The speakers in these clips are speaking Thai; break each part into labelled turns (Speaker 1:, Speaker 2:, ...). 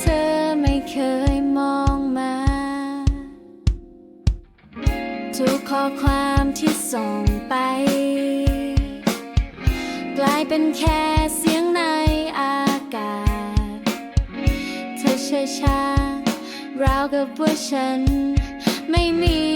Speaker 1: เธอไม่เคยมองมา ทุกข้อความที่ส่งไป กลายเป็นแค่เสียงในอากาศ เธอช้าๆราวกับว่าฉันไม่มี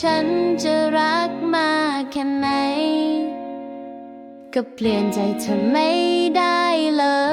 Speaker 1: ฉันจะรักมากแค่ไหน ก็เปลี่ยนใจเธอไม่ได้เลย